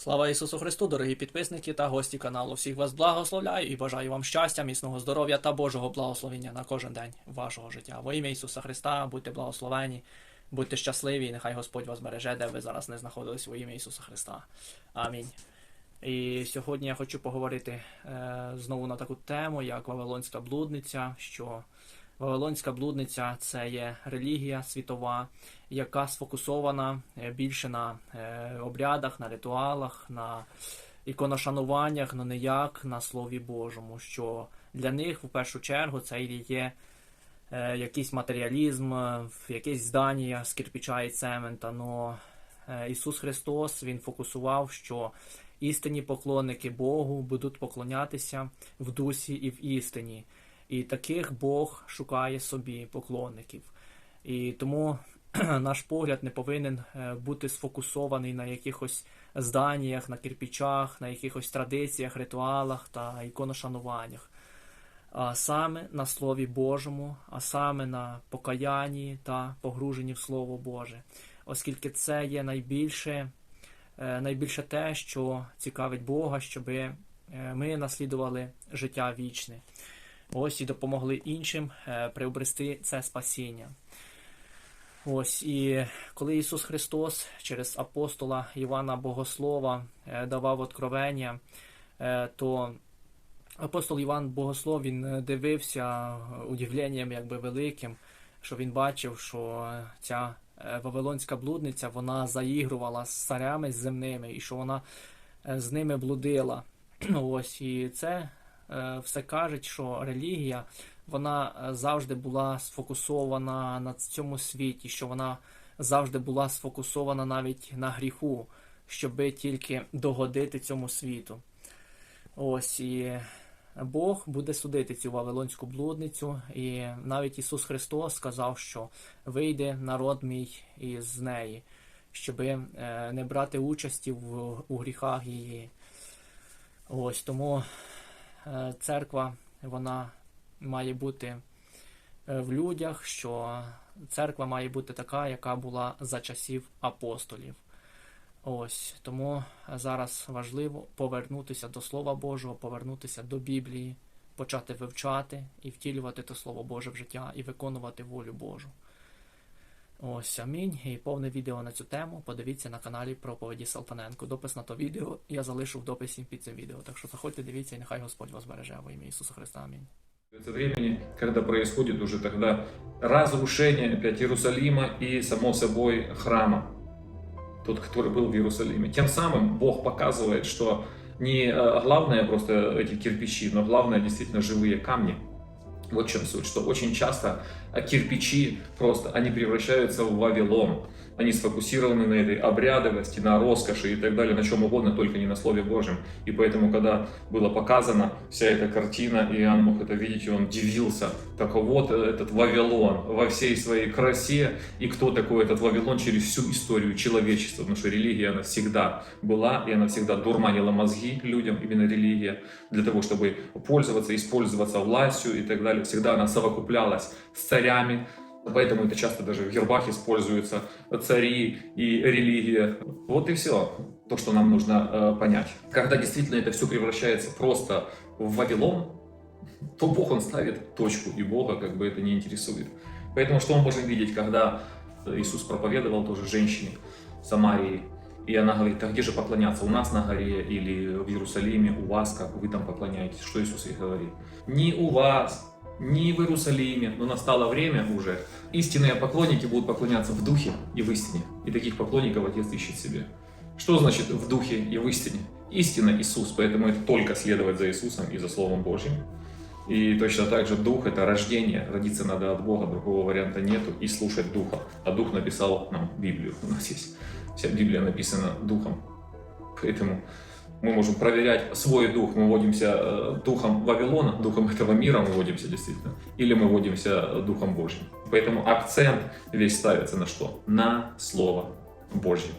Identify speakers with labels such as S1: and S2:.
S1: Слава Ісусу Христу, дорогі підписники та гості каналу. Всіх вас благословляю і бажаю вам щастя, міцного здоров'я та Божого благословення на кожен день вашого життя. Во ім'я Ісуса Христа, будьте благословені, будьте щасливі, і нехай Господь вас береже, де ви зараз не знаходились во ім'я Ісуса Христа. Амінь. І сьогодні я хочу поговорити е, знову на таку тему, як Вавилонська блудниця, що Вавилонська блудниця це є релігія світова, яка сфокусована е, більше на е, обрядах, на ритуалах, на іконошануваннях, но не як на Слові Божому. Що для них в першу чергу це є е, якийсь матеріалізм, якесь здання з кирпича і цемента. Но Ісус Христос Він фокусував, що істинні поклонники Богу будуть поклонятися в дусі і в істині. І таких Бог шукає собі поклонників. І тому наш погляд не повинен е, бути сфокусований на якихось зданнях, на кирпичах, на якихось традиціях, ритуалах та іконошануваннях, а саме на Слові Божому, а саме на покаянні та погруженні в Слово Боже, оскільки це є найбільше, е, найбільше те, що цікавить Бога, щоби е, ми наслідували життя вічне. Ось і допомогли іншим е, приобрести це спасіння. Ось і коли Ісус Христос через апостола Івана Богослова е, давав откровення, е, то апостол Іван Богослов він дивився удивленням якби великим, що він бачив, що ця Вавилонська блудниця вона заігрувала з царями земними і що вона з ними блудила. Ось і це все кажуть, що релігія вона е, завжди була сфокусована на цьому світі, що вона завжди була сфокусована навіть на гріху, щоби тільки догодити цьому світу. Ось і Бог буде судити цю вавилонську блудницю, і навіть Ісус Христос сказав, що вийде народ мій із неї, щоби е, не брати участі в, у гріхах її. Ось тому е, церква вона має бути е, в людях, що церква має бути така, яка була за часів апостолів. Ось тому зараз важливо повернутися до Слова Божого, повернутися до Біблії, почати вивчати і втілювати те Слово Боже в життя і виконувати волю Божу. Ось амінь. І повне відео на цю тему подивіться на каналі Проповіді Салтаненко. Допис на то відео я залишу в дописі під цим відео. Так що заходьте, дивіться, і нехай Господь вас береже во ім'я Ісуса Христа. Амінь.
S2: Это времени, когда происходит уже тогда разрушение опять Иерусалима и, само собой, храма, тот, который был в Иерусалиме. Тем самым Бог показывает, что не э, главное просто эти кирпичи, но главное действительно живые камни. Вот в чем суть, что очень часто э, кирпичи просто, они превращаются в Вавилон. Они сфокусированы на этой обрядовости, на роскоши и так далее, на чем угодно, только не на Слове Божьем. И поэтому, когда была показана вся эта картина, и Иоанн мог это видеть, и он удивился. Так вот этот Вавилон во всей своей красе, и кто такой этот Вавилон через всю историю человечества, потому что религия, она всегда была, и она всегда дурманила мозги людям, именно религия, для того, чтобы пользоваться, использоваться властью и так далее. Всегда она совокуплялась с царями, Поэтому это часто даже в гербах используются цари и религия. Вот и все, то, что нам нужно э, понять. Когда действительно это все превращается просто в Вавилон, то Бог он ставит точку, и Бога как бы это не интересует. Поэтому что мы можем видеть, когда Иисус проповедовал тоже женщине Самарии, и она говорит, а где же поклоняться? У нас на горе или в Иерусалиме, у вас, как вы там поклоняетесь? Что Иисус ей говорит? Не у вас, не в Иерусалиме, но настало время уже. Истинные поклонники будут поклоняться в духе и в истине. И таких поклонников Отец ищет себе. Что значит в духе и в истине? Истина Иисус, поэтому это только следовать за Иисусом и за Словом Божьим. И точно так же дух – это рождение, родиться надо от Бога, другого варианта нету, и слушать духа. А дух написал нам Библию. У нас есть вся Библия написана духом. Поэтому мы можем проверять свой дух, мы водимся э, духом Вавилона, духом этого мира мы водимся действительно, или мы водимся э, духом Божьим. Поэтому акцент весь ставится на что? На Слово Божье.